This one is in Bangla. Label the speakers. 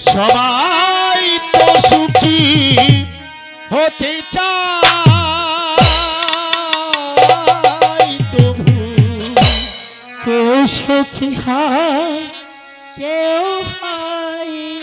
Speaker 1: সবাই তো সুখী হতে চাই তবু
Speaker 2: কেউ সুখী হয় কেউ হয়